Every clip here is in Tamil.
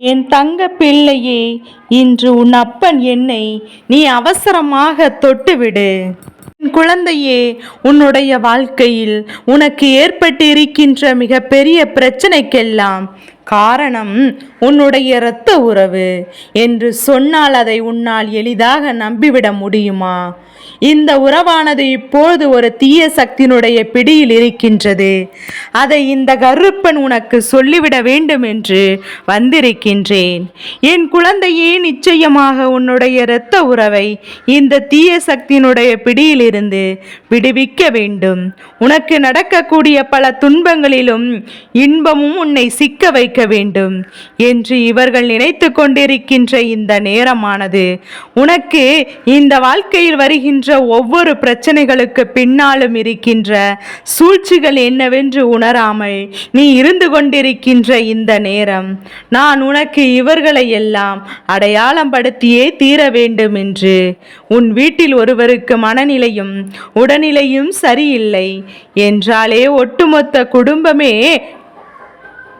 என் தங்க பிள்ளையே இன்று உன் அப்பன் என்னை நீ அவசரமாக தொட்டுவிடு. என் குழந்தையே உன்னுடைய வாழ்க்கையில் உனக்கு ஏற்பட்டிருக்கின்ற மிகப்பெரிய பிரச்சனைக்கெல்லாம் காரணம் உன்னுடைய இரத்த உறவு. என்று சொன்னால் அதை உன்னால் எளிதாக நம்பிவிட முடியுமா? இந்த உறவானது இப்பொழுது ஒரு தீய சக்தியினுடைய பிடியில் இருக்கின்றது. அதை இந்த கருப்பன் உனக்கு சொல்லிவிட வேண்டும் என்று வந்திருக்கின்றேன். என் குழந்தையே நிச்சயமாக உன்னுடைய இரத்த உறவை இந்த தீய சக்தியினுடைய பிடியிலிருந்து விடுவிக்க வேண்டும். உனக்கு நடக்கக்கூடிய பல துன்பங்களிலும் இன்பமும் உன்னை சிக்க வைக்க வேண்டும் என்று இவர்கள் நினைத்து கொண்டிருக்கின்ற இந்த நேரமானது. உனக்கு இந்த வாழ்க்கையில் வருகின்ற ஒவ்வொரு பிரச்சனைகளுக்கு பின்னாலும் இருக்கின்ற சூழ்ச்சிகள் என்னவென்று உணராமல் நீ இருந்து கொண்டிருக்கின்ற இந்த நேரம். நான் உனக்கு இவர்களை எல்லாம் அடையாளம் படுத்தியே தீர வேண்டும் என்று. உன் வீட்டில் ஒருவருக்கு மனநிலையும் உடல்நிலையும் சரியில்லை. என்றாலே ஒட்டுமொத்த குடும்பமே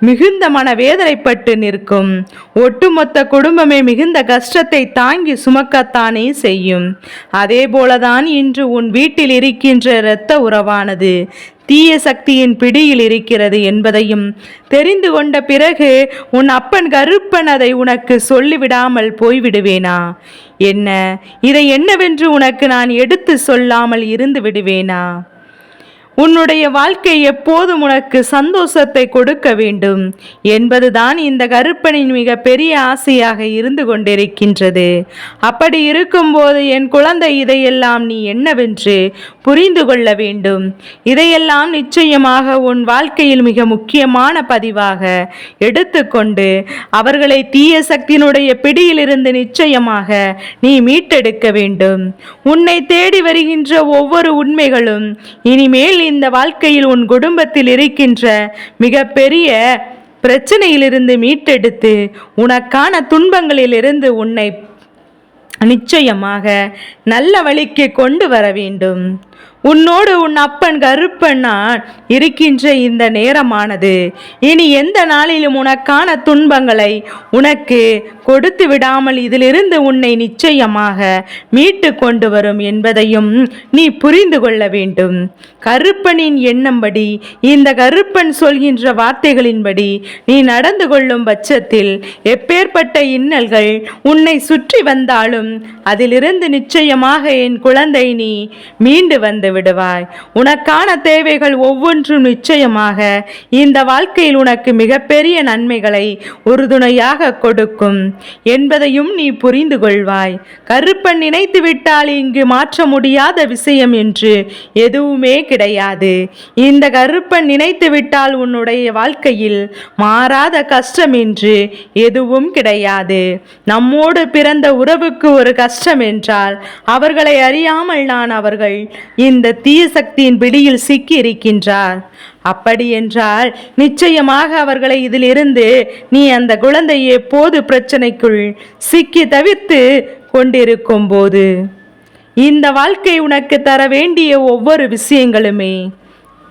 மிகுந்த மனவேதனைப்பட்டு நிற்கும். ஒட்டுமொத்த குடும்பமே மிகுந்த கஷ்டத்தை தாங்கி சுமக்கத்தானே செய்யும். அதே போலதான் இன்று உன் வீட்டில் இருக்கின்ற இரத்த உறவானது தீய சக்தியின் பிடியில் இருக்கிறது என்பதையும் தெரிந்து கொண்ட பிறகு உன் அப்பன் கருப்பன் அதை உனக்கு சொல்லிவிடாமல் போய்விடுவேனா? என்ன? இதை என்னவென்று உனக்கு நான் எடுத்து சொல்லாமல் இருந்து விடுவேனா? உன்னுடைய வாழ்க்கை எப்போதும் உனக்கு சந்தோஷத்தை கொடுக்க வேண்டும். என்பதுதான் இந்த கருப்பனின் மிக பெரிய ஆசையாக இருந்து கொண்டிருக்கின்றது. அப்படி இருக்கும்போது என் குழந்தை இதையெல்லாம் நீ என்னவென்று புரிந்து கொள்ள வேண்டும். இதையெல்லாம் நிச்சயமாக உன் வாழ்க்கையில் மிக முக்கியமான பதிவாக எடுத்துக்கொண்டு அவர்களை தீய சக்தியினுடைய பிடியிலிருந்து நிச்சயமாக நீ மீட்டெடுக்க வேண்டும். உன்னை தேடி வருகின்ற ஒவ்வொரு உண்மைகளும் இனிமேல் இந்த வாழ்க்கையில் உன் குடும்பத்தில் இருக்கின்ற மிகப்பெரிய பிரச்சனையிலிருந்து மீட்டெடுத்து உனக்கான துன்பங்களிலிருந்து உன்னை நிச்சயமாக நல்ல வழிக்கு கொண்டு வர வேண்டும். உன்னோடு உன் அப்பன் கருப்பண்ணான் இருக்கின்ற இந்த நேரமானது. இனி எந்த நாளிலும் உனக்கான துன்பங்களை உனக்கு கொடுத்து விடாமல் இதிலிருந்து உன்னை நிச்சயமாக மீட்டு கொண்டு வரும் என்பதையும் நீ புரிந்து கொள்ள வேண்டும். கருப்பனின் எண்ணம்படி இந்த கருப்பன் சொல்கின்ற வார்த்தைகளின்படி நீ நடந்து கொள்ளும் பட்சத்தில் எப்பேற்பட்ட இன்னல்கள் உன்னை சுற்றி வந்தாலும் அதிலிருந்து நிச்சயமாக என் குழந்தை நீ மீண்டு வந்து விடுவாய். உனக்கான தேவைகள் ஒவ்வொன்றும் நிச்சயமாக இந்த வாழ்க்கையில் உனக்கு மிகப்பெரிய நன்மைகளை உறுதுணையாக கொடுக்கும். என்பதையும் நீ புரிந்து கொள்வாய். கருப்பன் நினைத்து விட்டால் இங்கு மாற்ற முடியாத விஷயம் என்று எதுவுமே கிடையாது. இந்த கருப்பன் நினைத்து விட்டால் உன்னுடைய வாழ்க்கையில் மாறாத கஷ்டம் என்று எதுவும் கிடையாது. நம்மோடு பிறந்த உறவுக்கு ஒரு கஷ்டம் என்றால் அவர்களை அறியாமல் நான் அவர்கள் இந்த தீய சக்தியின் பிடியில் சிக்கி இருக்கின்றார் அப்படியென்றால் நிச்சயமாக அவர்களை இதிலிருந்து நீ அந்த குழந்தை எப்போது பிரச்சனைக்குள் சிக்கி தவிர்த்து கொண்டிருக்கும் போது இந்த வாழ்க்கை உனக்கு தர வேண்டிய ஒவ்வொரு விஷயங்களுமே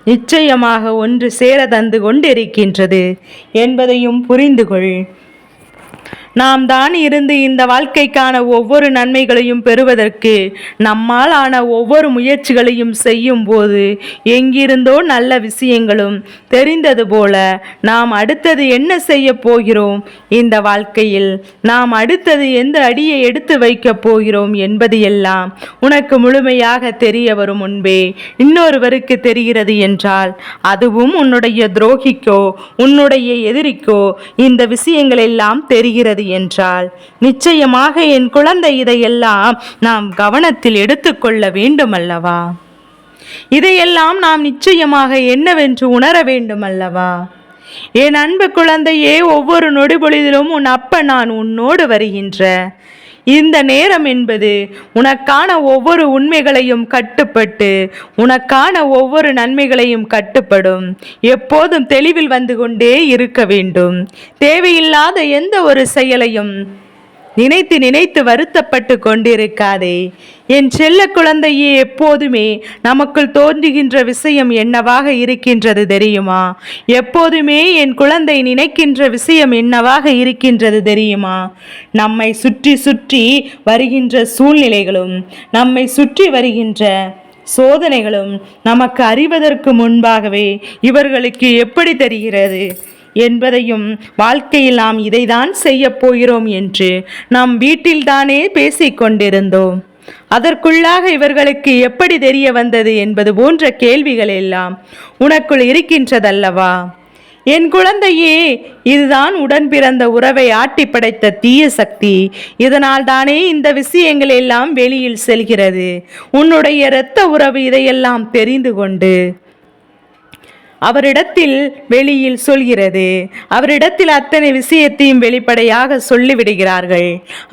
நிச்சயமாக ஒன்று சேர தந்து கொண்டிருக்கின்றது என்பதையும் புரிந்து கொள் நாம் தான் இருந்து இந்த வாழ்க்கைக்கான ஒவ்வொரு நன்மைகளையும் பெறுவதற்கு நம்மால் ஆன ஒவ்வொரு முயற்சிகளையும் செய்யும் போது எங்கிருந்தோ நல்ல விஷயங்களும் தெரிந்தது போல நாம் அடுத்தது என்ன செய்ய போகிறோம்? இந்த வாழ்க்கையில் நாம் அடுத்தது எந்த அடியை எடுத்து வைக்கப் போகிறோம் என்பது எல்லாம் உனக்கு முழுமையாக தெரிய வரும் முன்பே இன்னொருவருக்கு தெரிகிறது என்றால் அதுவும் உன்னுடைய துரோகிக்கோ உன்னுடைய எதிரிக்கோ இந்த விஷயங்கள் எல்லாம் தெரிகிறது என்றால் நிச்சயமாக என் குழந்தை இதையெல்லாம் நாம் கவனத்தில் எடுத்துக்கொள்ள வேண்டும் அல்லவா இதையெல்லாம் நாம் நிச்சயமாக என்னவென்று உணர வேண்டும் அல்லவா என் அன்பு குழந்தையே ஒவ்வொரு நொடிபொழுதிலும் உன் அப்ப நான் உன்னோடு வருகின்ற இந்த நேரம் என்பது உனக்கான ஒவ்வொரு உண்மைகளையும் கட்டுப்பட்டு உனக்கான ஒவ்வொரு நன்மைகளையும் கட்டுப்படும். எப்போதும் தெளிவில் வந்து கொண்டே இருக்க வேண்டும். தேவையில்லாத எந்த ஒரு செயலையும் நினைத்து நினைத்து வருத்தப்பட்டு கொண்டிருக்காதே. என் செல்ல குழந்தையே எப்போதுமே நமக்குள் தோன்றுகின்ற விஷயம் என்னவாக இருக்கின்றது தெரியுமா? எப்போதுமே என் குழந்தை நினைக்கின்ற விஷயம் என்னவாக இருக்கின்றது தெரியுமா? நம்மை சுற்றி சுற்றி வருகின்ற சூழ்நிலைகளும் நம்மை சுற்றி வருகின்ற சோதனைகளும் நமக்கு அறிவதற்கு முன்பாகவே இவர்களுக்கு எப்படி தெரிகிறது? என்பதையும் வாழ்க்கையில் நாம் இதைதான் செய்யப் போகிறோம் என்று நாம் வீட்டில்தானே பேசிக் கொண்டிருந்தோம். அதற்குள்ளாக இவர்களுக்கு எப்படி தெரிய வந்தது என்பது போன்ற கேள்விகள் எல்லாம் உனக்குள் இருக்கின்றதல்லவா? என் குழந்தையே இதுதான் உடன் பிறந்த உறவை ஆட்டி படைத்த தீய சக்தி. இதனால் தானே இந்த விஷயங்கள் எல்லாம் வெளியில் செல்கிறது. உன்னுடைய இரத்த உறவு இதையெல்லாம் தெரிந்து கொண்டு அவரிடத்தில் வெளியில் சொல்கிறது. அவரிடத்தில் அத்தனை விஷயத்தையும் வெளிப்படையாக சொல்லிவிடுகிறார்கள்.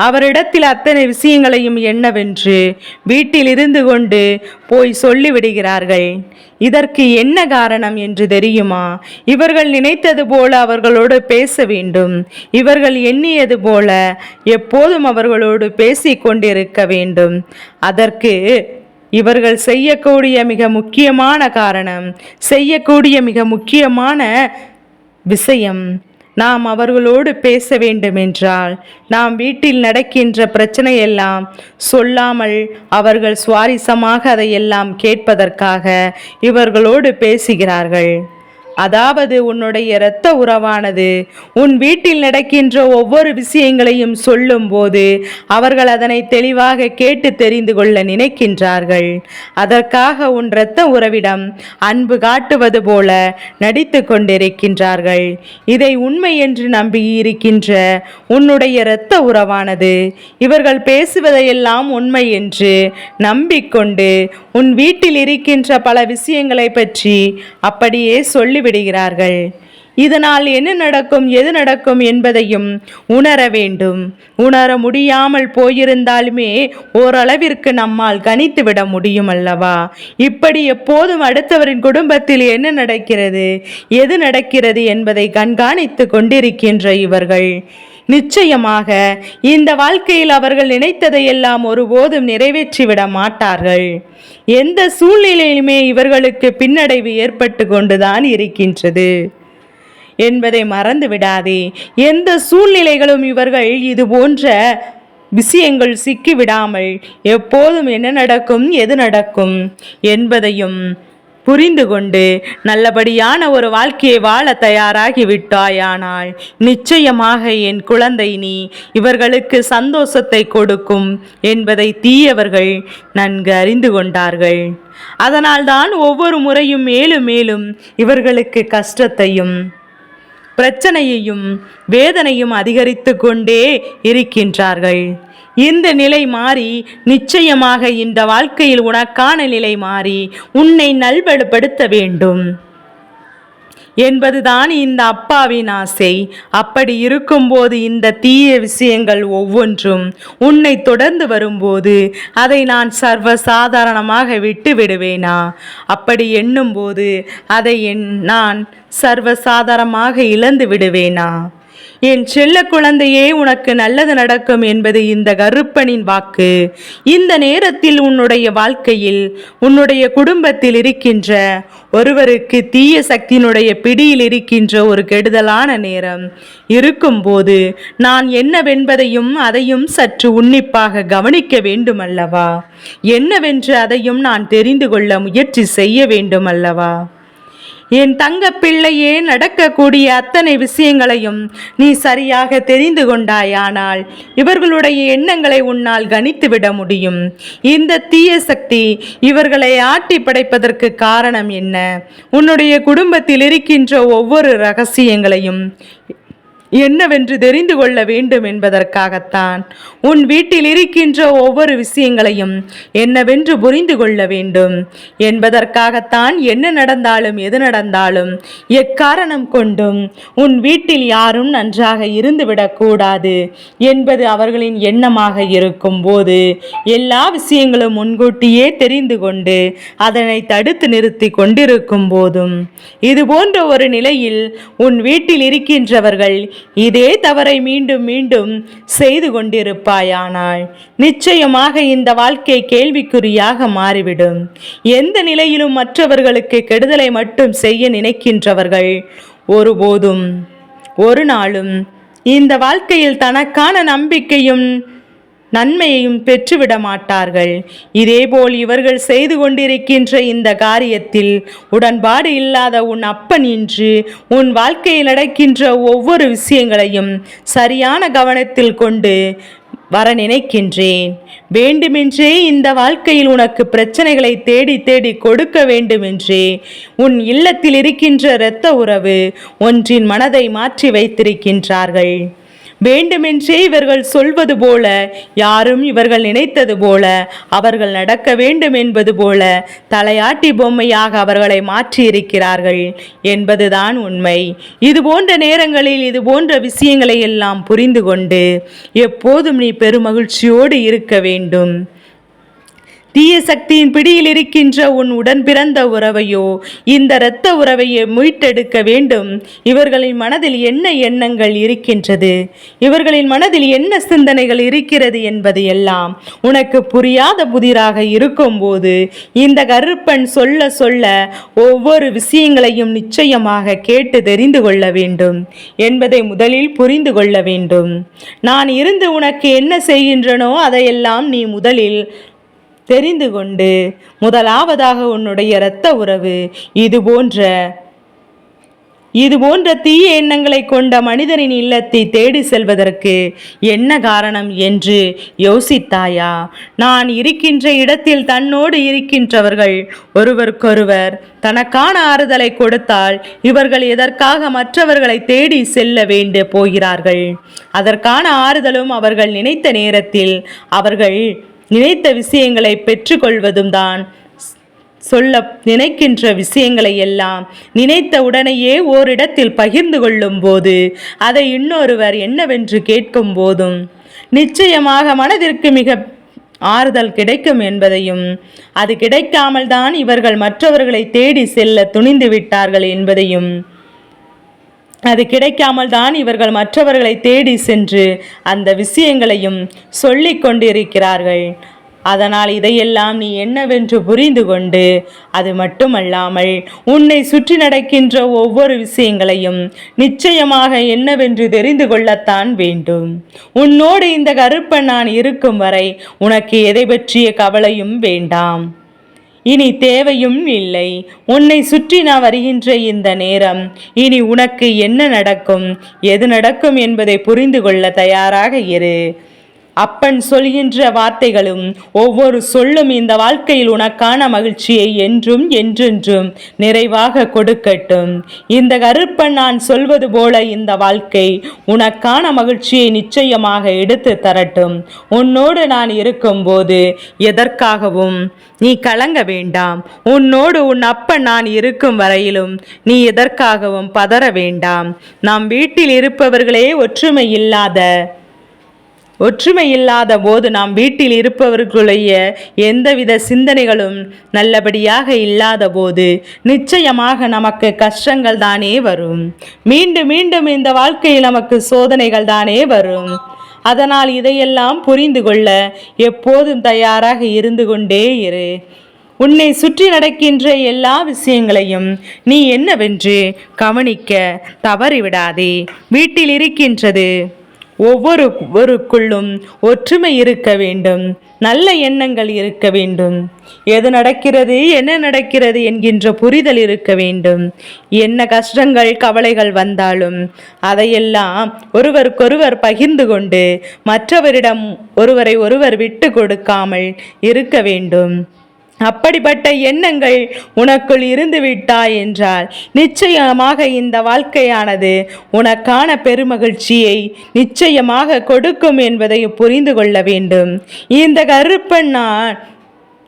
அவரிடத்தில் அத்தனை விஷயங்களையும் என்னவென்று வீட்டில் இருந்து கொண்டு போய் சொல்லிவிடுகிறார்கள். இதற்கு என்ன காரணம் என்று தெரியுமா? இவர்கள் நினைத்தது போல அவர்களோடு பேச வேண்டும். இவர்கள் எண்ணியது போல எப்போதும் அவர்களோடு பேசிக் கொண்டிருக்க வேண்டும். அதற்கு இவர்கள் செய்யக்கூடிய மிக முக்கியமான காரணம் செய்யக்கூடிய மிக முக்கியமான விஷயம் நாம் அவர்களோடு பேச வேண்டுமென்றால் நாம் வீட்டில் நடக்கின்ற பிரச்சனையெல்லாம் சொல்லாமல் அவர்கள் சுவாரஸ்யமாக அதையெல்லாம் கேட்பதற்காக இவர்களோடு பேசுகிறார்கள். அதாவது உன்னுடைய இரத்த உறவானது உன் வீட்டில் நடக்கின்ற ஒவ்வொரு விஷயங்களையும் சொல்லும்போது அவர்கள் அதனை தெளிவாக கேட்டு தெரிந்து கொள்ள நினைக்கின்றார்கள். அதற்காக உன் இரத்த உறவிடம் அன்பு காட்டுவது போல நடித்து கொண்டிருக்கின்றார்கள். இதை உண்மை என்று நம்பி இருக்கின்ற உன்னுடைய இரத்த உறவானது இவர்கள் பேசுவதையெல்லாம் உண்மை என்று நம்பிக்கொண்டு உன் வீட்டில் இருக்கின்ற பல விஷயங்களை பற்றி அப்படியே சொல்லி விடுகிறார்கள். இதனால் என்ன நடக்கும் எது நடக்கும் என்பதையும் உணர வேண்டும். உணர முடியாமல் போயிருந்தாலுமே ஓரளவிற்கு நம்மால் கணித்து விட முடியும் அல்லவா? இப்படி எப்போதும் அடுத்தவரின் குடும்பத்தில் என்ன நடக்கிறது? எது நடக்கிறது என்பதை கண்காணித்து கொண்டிருக்கின்ற இவர்கள். நிச்சயமாக இந்த வாழ்க்கையில் அவர்கள் நினைத்ததையெல்லாம் ஒருபோதும் நிறைவேற்றிவிட மாட்டார்கள். எந்த சூழ்நிலையிலுமே இவர்களுக்கு பின்னடைவு ஏற்பட்டு கொண்டுதான் இருக்கின்றது. என்பதை மறந்து விடாதே. எந்த சூழ்நிலைகளும் இவர்கள் இது போன்ற விஷயங்கள் சிக்கிவிடாமல் எப்போதும் என்ன நடக்கும் எது நடக்கும் என்பதையும் புரிந்து கொண்டு நல்லபடியான ஒரு வாழ்க்கையை வாழ தயாராகி விட்டாயானால் நிச்சயமாக என் குழந்தை நீ இவர்களுக்கு சந்தோஷத்தை கொடுக்கும் என்பதை தீயவர்கள் நன்கு அறிந்து கொண்டார்கள். அதனால்தான் ஒவ்வொரு முறையும் மேலும் மேலும் இவர்களுக்கு கஷ்டத்தையும் பிரச்சனையையும் வேதனையும் அதிகரித்து கொண்டே இருக்கின்றார்கள். இந்த நிலை மாறி நிச்சயமாக இந்த வாழ்க்கையில் உனக்கான நிலை மாறி உன்னை நல்வடுப்படுத்த வேண்டும். என்பதுதான் இந்த அப்பாவின் ஆசை. அப்படி இருக்கும்போது இந்த தீய விஷயங்கள் ஒவ்வொன்றும் உன்னை தொடர்ந்து வரும்போது அதை நான் சர்வ சாதாரணமாக விட்டு விடுவேனா அப்படி எண்ணும்போது அதை என் நான் சர்வசாதாரணமாக இழந்து விடுவேனா என் செல்ல குழந்தையே உனக்கு நல்லது நடக்கும் என்பது இந்த கருப்பனின் வாக்கு. இந்த நேரத்தில் உன்னுடைய வாழ்க்கையில் உன்னுடைய குடும்பத்தில் இருக்கின்ற ஒருவருக்கு தீய சக்தியினுடைய பிடியில் இருக்கின்ற ஒரு கெடுதலான நேரம் இருக்கும்போது நான் என்னவென்பதையும் அதையும் சற்று உன்னிப்பாக கவனிக்க வேண்டுமல்லவா? என்னவென்று அதையும் நான் தெரிந்து கொள்ள முயற்சி செய்ய வேண்டுமல்லவா? என் தங்க பிள்ளையே நடக்கக்கூடிய அத்தனை விஷயங்களையும் நீ சரியாக தெரிந்து கொண்டாயானால் இவர்களுடைய எண்ணங்களை உன்னால் கணித்துவிட முடியும். இந்த தீய சக்தி இவர்களை ஆட்டி படைப்பதற்கு காரணம் என்ன? உன்னுடைய குடும்பத்தில் இருக்கின்ற ஒவ்வொரு ரகசியங்களையும் என்னவென்று தெரிந்து கொள்ள வேண்டும் என்பதற்காகத்தான் உன் வீட்டில் இருக்கின்ற ஒவ்வொரு விஷயங்களையும் என்னவென்று புரிந்து கொள்ள வேண்டும். என்பதற்காகத்தான் என்ன நடந்தாலும் எது நடந்தாலும் எக்காரணம் கொண்டும் உன் வீட்டில் யாரும் நன்றாக இருந்துவிடக்கூடாது என்பது அவர்களின் எண்ணமாக இருக்கும் போது எல்லா விஷயங்களும் முன்கூட்டியே தெரிந்து கொண்டு அதனை தடுத்து நிறுத்தி கொண்டிருக்கும் போதும். இது போன்ற ஒரு நிலையில் உன் வீட்டில் இருக்கின்றவர்கள் இதே தவறை மீண்டும் மீண்டும் செய்து கொண்டிருப்பாயானால் நிச்சயமாக இந்த வாழ்க்கை கேள்விக்குறியாக மாறிவிடும். எந்த நிலையிலும் மற்றவர்களுக்கு கெடுதலை மட்டும் செய்ய நினைக்கின்றவர்கள் ஒருபோதும். ஒரு நாளும் இந்த வாழ்க்கையில் தனக்கான நம்பிக்கையும் நன்மையையும் பெற்றுவிட மாட்டார்கள் இதேபோல் இவர்கள் செய்து கொண்டிருக்கின்ற இந்த காரியத்தில் உடன்பாடு இல்லாத உன் அப்பன் இன்று உன் வாழ்க்கையில் நடக்கின்ற ஒவ்வொரு விஷயங்களையும் சரியான கவனத்தில் கொண்டு வர நினைக்கின்றேன். வேண்டுமென்றே இந்த வாழ்க்கையில் உனக்கு பிரச்சனைகளை தேடி தேடி கொடுக்க வேண்டுமென்றே உன் இல்லத்தில் இருக்கின்ற இரத்த உறவு ஒன்றின் மனதை மாற்றி வைத்திருக்கின்றார்கள். வேண்டுமென்றே இவர்கள் சொல்வது போல யாரும் இவர்கள் நினைத்தது போல அவர்கள் நடக்க வேண்டும் என்பது போல தலையாட்டி பொம்மையாக அவர்களை மாற்றியிருக்கிறார்கள் என்பதுதான் உண்மை. இது போன்ற நேரங்களில் இது போன்ற விஷயங்களை எல்லாம் புரிந்து கொண்டு எப்போதும் நீ பெருமகிழ்ச்சியோடு இருக்க வேண்டும். தீய சக்தியின் பிடியில் இருக்கின்ற உன் உடன் பிறந்த உறவையோ இந்த இரத்த உறவையோ மீட்டெடுக்க வேண்டும். இவர்களின் மனதில் என்ன எண்ணங்கள் இருக்கின்றது? இவர்களின் மனதில் என்ன சிந்தனைகள் இருக்கிறது என்பது எல்லாம் உனக்கு புரியாத புதிராக இருக்கும்போது இந்த கருப்பன் சொல்ல சொல்ல ஒவ்வொரு விஷயங்களையும் நிச்சயமாக கேட்டு தெரிந்து கொள்ள வேண்டும் என்பதை முதலில் புரிந்து கொள்ள வேண்டும். நான் இருந்து உனக்கு என்ன செய்கின்றனோ அதையெல்லாம் நீ முதலில் தெரிந்து கொண்டு முதலாவதாக உன்னுடைய இரத்த உறவு இது போன்ற இது போன்ற தீய எண்ணங்களை கொண்ட மனிதனின் இல்லத்தை தேடி செல்வதற்கு என்ன காரணம் என்று யோசித்தாயா? நான் இருக்கின்ற இடத்தில் தன்னோடு இருக்கின்றவர்கள் ஒருவருக்கொருவர் தனக்கான ஆறுதலை கொடுத்தால் இவர்கள் எதற்காக மற்றவர்களை தேடி செல்ல வேண்டு போகிறார்கள்? அதற்கான ஆறுதலும் அவர்கள் நினைத்த நேரத்தில் அவர்கள் நினைத்த விஷயங்களை பெற்றுக்கொள்வதும் தான் சொல்ல நினைக்கின்ற விஷயங்களை எல்லாம் நினைத்த உடனேயே ஓரிடத்தில் பகிர்ந்து கொள்ளும் போது அதை இன்னொருவர் என்னவென்று கேட்கும் போதும் நிச்சயமாக மனதிற்கு மிக ஆறுதல் கிடைக்கும் என்பதையும் அது கிடைக்காமல் தான் இவர்கள் மற்றவர்களை தேடி செல்ல துணிந்து விட்டார்கள் என்பதையும் அது கிடைக்காமல் தான் இவர்கள் மற்றவர்களை தேடி சென்று அந்த விஷயங்களையும் சொல்லிக் கொண்டிருக்கிறார்கள். அதனால் இதையெல்லாம் நீ என்னவென்று புரிந்து கொண்டு அது மட்டுமல்லாமல் உன்னை சுற்றி நடக்கின்ற ஒவ்வொரு விஷயங்களையும் நிச்சயமாக என்னவென்று தெரிந்து கொள்ளத்தான் வேண்டும். உன்னோடு இந்த கருப்பன் நான் இருக்கும் வரை உனக்கு எதை பற்றிய கவலையும் வேண்டாம். இனி தேவையும் இல்லை. உன்னை சுற்றி நான் வருகின்ற இந்த நேரம் இனி உனக்கு என்ன நடக்கும்? எது நடக்கும் என்பதை புரிந்து கொள்ள தயாராக இரு. அப்பன் சொல்கின்ற வார்த்தைகளும் ஒவ்வொரு சொல்லும் இந்த வாழ்க்கையில் உனக்கான மகிழ்ச்சியை என்றும் என்றென்றும் நிறைவாக கொடுக்கட்டும். இந்த கருப்பன் நான் சொல்வது போல இந்த வாழ்க்கை உனக்கான மகிழ்ச்சியை நிச்சயமாக எடுத்து தரட்டும். உன்னோடு நான் இருக்கும்போது எதற்காகவும் நீ கலங்க வேண்டாம். உன்னோடு உன் அப்பன் நான் இருக்கும் வரையிலும் நீ எதற்காகவும் பதற வேண்டாம். நாம் வீட்டில் இருப்பவர்களே ஒற்றுமை இல்லாத ஒற்றுமை இல்லாத போது நாம் வீட்டில் இருப்பவர்களுடைய எந்தவித சிந்தனைகளும் நல்லபடியாக இல்லாத போது நிச்சயமாக நமக்கு கஷ்டங்கள் தானே வரும். மீண்டும் மீண்டும் இந்த வாழ்க்கையில் நமக்கு சோதனைகள் தானே வரும். அதனால் இதையெல்லாம் புரிந்து கொள்ள எப்போதும் தயாராக இருந்து கொண்டே இரு. உன்னை சுற்றி நடக்கின்ற எல்லா விஷயங்களையும் நீ என்னவென்று கவனிக்க தவறிவிடாதே. வீட்டில் இருக்கின்றது ஒவ்வொருவருக்குள்ளும் ஒற்றுமை இருக்க வேண்டும். நல்ல எண்ணங்கள் இருக்க வேண்டும். எது நடக்கிறது என்ன நடக்கிறது என்கின்ற புரிதல் இருக்க வேண்டும். என்ன கஷ்டங்கள் கவலைகள் வந்தாலும் அதையெல்லாம் ஒருவருக்கொருவர் பகிர்ந்து கொண்டு மற்றவரிடம் ஒருவரை ஒருவர் விட்டு கொடுக்காமல் இருக்க வேண்டும். அப்படிப்பட்ட எண்ணங்கள் உனக்குள் இருந்து விட்டாய் என்றால் நிச்சயமாக இந்த வாழ்க்கையானது உனக்கான பெருமகிழ்ச்சியை நிச்சயமாக கொடுக்கும் என்பதை புரிந்து கொள்ள வேண்டும். இந்த கருப்பன் நான்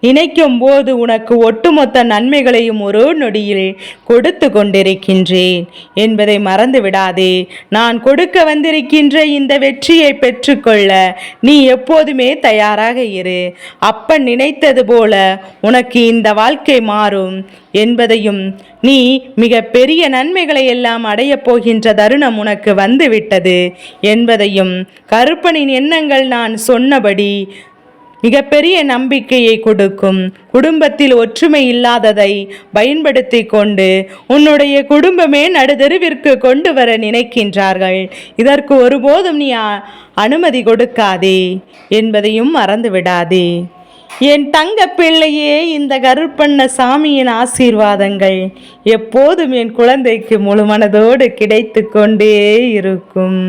நினைக்கும் போது உனக்கு ஒட்டுமொத்த நன்மைகளையும் ஒரு நொடியில் கொடுத்து கொண்டிருக்கின்றேன் என்பதை மறந்து விடாதே நான் கொடுக்க வந்திருக்கின்ற இந்த வெற்றியை பெற்றுக்கொள்ள நீ எப்போதுமே தயாராக இரு. அப்பன் நினைத்தது போல உனக்கு இந்த வாழ்க்கை மாறும் என்பதையும் நீ மிக பெரிய நன்மைகளை எல்லாம் அடையப் போகின்ற தருணம் உனக்கு வந்துவிட்டது என்பதையும் கருப்பனின் எண்ணங்கள் நான் சொன்னபடி மிகப்பெரிய நம்பிக்கையை கொடுக்கும். குடும்பத்தில் ஒற்றுமை இல்லாததை பயன்படுத்தி கொண்டு உன்னுடைய குடும்பமே நடுதெருவிற்கு கொண்டு வர நினைக்கின்றார்கள். இதற்கு ஒருபோதும் நீ அனுமதி கொடுக்காதே என்பதையும் மறந்துவிடாதே. என் தங்க பிள்ளையே இந்த கருப்பண்ண சாமியின் ஆசீர்வாதங்கள் எப்போதும் என் குழந்தைக்கு முழு மனதோடு கிடைத்து கொண்டே இருக்கும்.